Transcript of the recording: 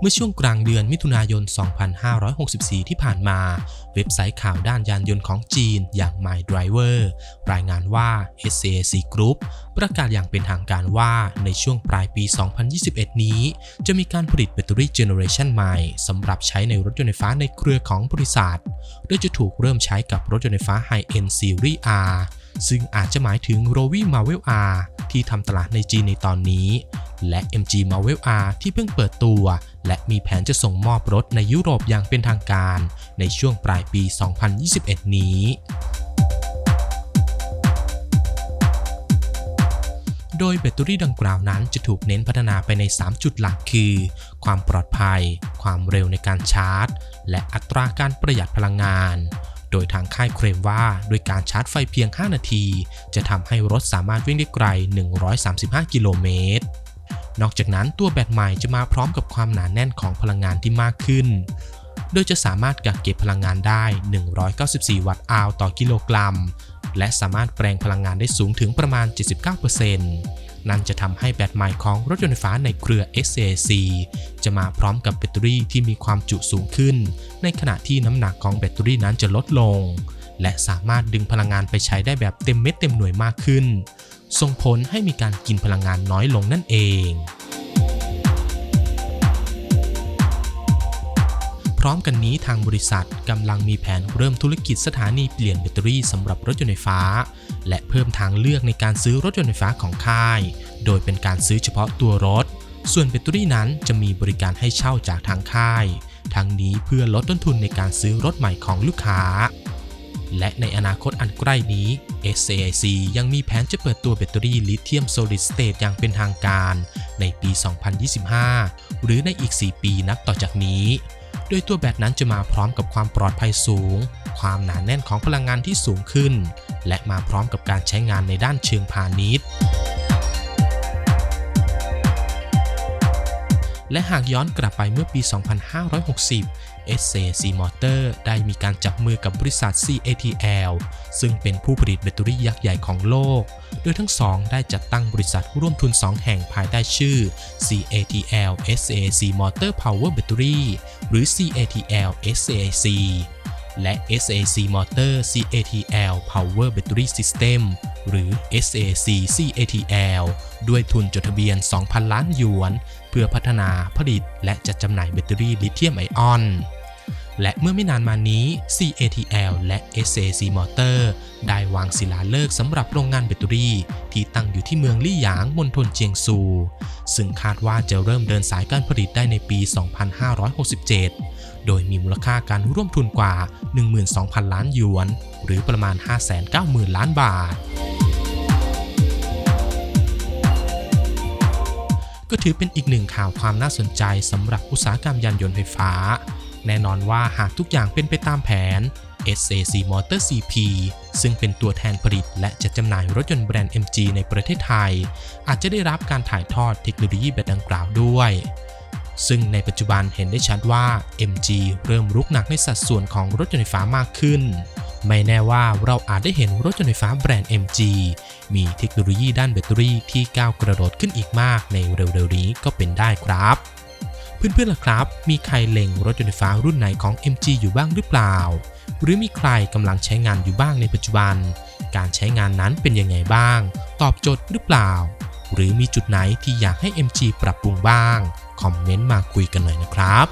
เมื่อช่วงกลางเดือนมิถุนายน 2564 ที่ผ่านมา เว็บไซต์ข่าวด้านยานยนต์ของจีนอย่าง My Driver รายงานว่า SAC Group ประกาศอย่างเป็นทางการว่าในช่วงปลายปี 2021 นี้ จะมีการผลิตแบตเตอรี่เจเนอเรชันใหม่สำหรับใช้ในรถยนต์ไฟฟ้าในเครือของบริษัท โดยจะถูกเริ่มใช้กับรถยนต์ไฟฟ้า High End Series R ซึ่งอาจจะหมายถึง r o v i Marvel R ที่ทำตลาดในจีนในตอนนี้ และ MG Marvel R ที่เพิ่งเปิดตัว และมีแผนจะส่งมอบรถในยุโรปอย่างเป็นทางการ ในช่วงปลายปี 2021 นี้โดยแบตเตอรี่ดังกล่าวนั้นจะถูกเน้นพัฒนาไปใน 3 จุดหลักคือ ความปลอดภัย ความเร็วในการชาร์จ และอัตราการประหยัดพลังงาน โดยทางค่ายเคลมว่าด้วยการชาร์จไฟเพียง 5 นาที จะทำให้รถสามารถวิ่งได้ไกล 135 กิโลเมตร นอกจากนั้นตัวแบตใหม่จะมาพร้อมกับความหนาแน่นของพลังงานที่มากขึ้น โดยจะสามารถกักเก็บพลังงานได้ 194 วัตต์อาวต่อกิโลกรัม และสามารถแปลงพลังงานได้สูงถึงประมาณ 79%นั่นจะทำให้แบตใหม่ของรถยนต์ไฟฟ้าในเครือ SAC จะมาพร้อมกับแบตเตอรี่ที่มีความจุสูงขึ้น ในขณะที่น้ำหนักของแบตเตอรี่นั้นจะลดลง และสามารถดึงพลังงานไปใช้ได้แบบเต็มเม็ดเต็มหน่วยมากขึ้น ส่งผลให้มีการกินพลังงานน้อยลงนั่นเองพร้อมกันนี้ทางบริษัทกำลังมีแผนเริ่มธุรกิจสถานีเปลี่ยนแบตเตอรี่สำหรับรถยนต์ไฟฟ้า และเพิ่มทางเลือกในการซื้อรถยนต์ไฟฟ้าของค่าย โดยเป็นการซื้อเฉพาะตัวรถ ส่วนแบตเตอรี่นั้นจะมีบริการให้เช่าจากทางค่าย ทั้งนี้เพื่อลดต้นทุนในการซื้อรถใหม่ของลูกค้า และในอนาคตอันใกล้นี้ SAIC ยังมีแผนจะเปิดตัวแบตเตอรี่ลิเธียมโซลิดสเตทอย่างเป็นทางการ ในปี 2025 หรือในอีก 4 ปีนับต่อจากนี้ โดยตัวแบตนั้นจะมาพร้อมกับความปลอดภัยสูง ความหนาแน่นของพลังงานที่สูงขึ้น และมาพร้อมกับการใช้งานในด้านเชิงพาณิชย์ และหากย้อนกลับไปเมื่อปี 2560 SAC Motor ได้มีการจับมือกับบริษัท CATL ซึ่งเป็นผู้ผลิตแบตเตอรี่ยักษ์ใหญ่ของโลก โดยทั้งสองได้จัดตั้งบริษัทร่วมทุน 2 แห่งภายใต้ชื่อ CATL SAC Motor Power Battery หรือ CATL SAC และ SAC Motor CATL Power Battery System หรือ SAC CATL ด้วยทุนจดทะเบียน 2,000 ล้านหยวน เพื่อพัฒนาผลิตและจัดจำหน่ายแบตเตอรี่ลิเธียมไอออน และเมื่อไม่นานมานี้ CATL และ SAC Motor ได้วางศิลาฤกษ์สำหรับโรงงานแบตเตอรี่ ที่ตั้งอยู่ที่เมืองลี่หยางมณฑลเจียงซู ซึ่งคาดว่าจะเริ่มเดินสายการผลิตได้ในปี 2567 โดยมีมูลค่าการร่วมทุนกว่า 12,000 ล้านหยวน หรือประมาณ 590,000 ล้านบาทก็ถือเป็นอีกหนึ่งข่าวความน่าสนใจสำหรับอุตสาหกรรมยานยนต์ไฟฟ้า แน่นอนว่าหากทุกอย่างเป็นไปตามแผน SAC Motor CP ซึ่งเป็นตัวแทนผลิตและจัดจำหน่ายรถยนต์แบรนด์ MG ในประเทศไทย อาจจะได้รับการถ่ายทอดเทคโนโลยีแบบดังกล่าวด้วย ซึ่งในปัจจุบันเห็นได้ชัดว่า MG เริ่มรุกหนักในสัดส่วนของรถยนต์ไฟฟ้ามากขึ้น ไม่แน่ว่าเราอาจได้เห็นรถยนต์ไฟฟ้าแบรนด์ MG มีเทคโนโลยีด้านแบตเตอรี่ที่ก้าวกระโดดขึ้นอีกมากในเร็วๆนี้ก็เป็นได้ครับ เพื่อนๆล่ะครับ มีใครเล็งรถยนต์ไฟฟ้ารุ่นไหนของ MG อยู่บ้างหรือเปล่า หรือมีใครกำลังใช้งานอยู่บ้างในปัจจุบัน การใช้งานนั้นเป็นยังไงบ้าง ตอบโจทย์หรือเปล่า หรือมีจุดไหนที่อยากให้ MG ปรับปรุงบ้าง คอมเมนต์มาคุยกันหน่อยนะครับ